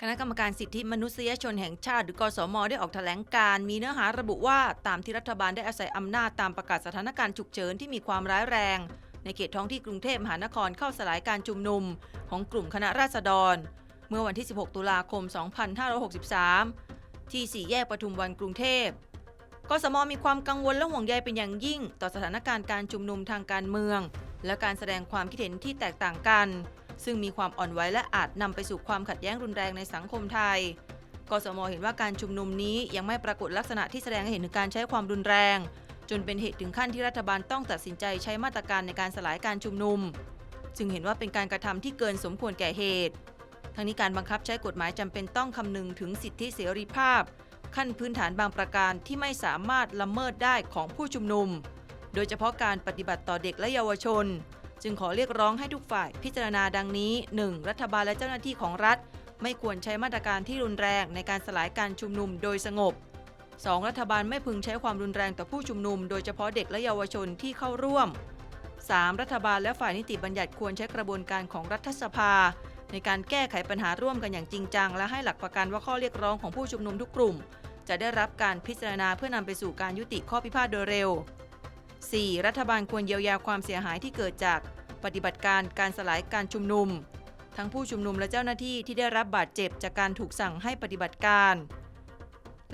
คณะกรรมการสิทธิมนุษยชนแห่งชาติ หรือกสมได้ออกแถลงการมีเนื้อหาระบุว่าตามที่รัฐบาลได้อาศัยอำนาจตามประกาศสถานการณ์ฉุกเฉินที่มีความร้ายแรง ในเขตท้องที่กรุงเทพมหานครเข้าสลายการชุมนุม ของกลุ่มคณะราษฎร เมื่อวันที่ 16 ตุลาคม 2563 ที่สี่แยกปทุมวันกรุงเทพกสมมีความกังวลและห่วงใยเป็นอย่างยิ่ง ต่อสถานการณ์การชุมนุมทางการเมือง และการแสดงความคิดเห็นที่แตกต่างกัน ซึ่งมีความอ่อนไหวและอาจนำไปสู่ความขัดแย้งรุนแรงในสังคมไทย กสมเห็นว่าการชุมนุมนี้ยังไม่ปรากฏลักษณะที่แสดงให้เห็นถึงการใช้ความรุนแรง จนเป็นเหตุถึงขั้นที่รัฐบาลต้องตัดสินใจใช้มาตรการในการสลายการชุมนุม จึงเห็นว่าเป็นการกระทำที่เกินสมควรแก่เหตุ ทั้งนี้การบังคับใช้กฎหมายจำเป็นต้องคำนึงถึงสิทธิเสรีภาพ ขั้นพื้นฐานบางประการที่ไม่สามารถละเมิดได้ของผู้ชุมนุม โดยเฉพาะการปฏิบัติต่อเด็กและเยาวชน จึงขอเรียกร้องให้ทุกฝ่ายพิจารณาดังนี้ 1. รัฐบาลและเจ้าหน้าที่ของรัฐ ไม่ควรใช้มาตรการที่รุนแรงในการสลายการชุมนุมโดยสงบ 2. รัฐบาลไม่พึงใช้ความรุนแรงต่อผู้ชุมนุม โดยเฉพาะเด็กและเยาวชนที่เข้าร่วม 3. รัฐบาลและฝ่ายนิติบัญญัติควรใช้กระบวนการของรัฐสภา ในการแก้ไขปัญหาร่วมกันอย่างจริงจัง และให้หลักประกันว่าข้อเรียกร้องของผู้ชุมนุมทุกกลุ่ม จะได้รับการพิจารณาเพื่อนำไปสู่การยุติข้อพิพาทโดยเร็ว 4. รัฐบาลควรเยียวยาความเสียหายที่เกิดจากปฏิบัติการการสลายการชุมนุม ทั้งผู้ชุมนุมและเจ้าหน้าที่ที่ได้รับบาดเจ็บจากการถูกสั่งให้ปฏิบัติการ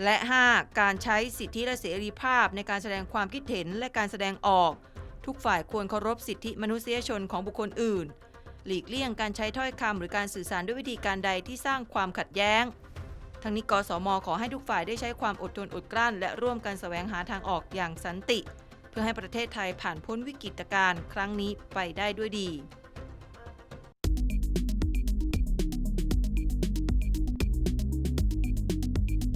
และ 5. การใช้สิทธิและเสรีภาพในการแสดงความคิดเห็นและการแสดงออก ทุกฝ่ายควรเคารพสิทธิมนุษยชนของบุคคลอื่น หลีกเลี่ยงการใช้ถ้อยคำหรือการสื่อสารด้วยวิธีการใดที่สร้างความขัดแย้งทั้งนี้กสมขอให้ทุกฝ่ายได้ใช้ความอดทนอดกลั้น และร่วมกันแสวงหาทางออกอย่างสันติ เพื่อให้ประเทศไทยผ่านพ้นวิกฤตการณ์ครั้งนี้ไปได้ด้วยดี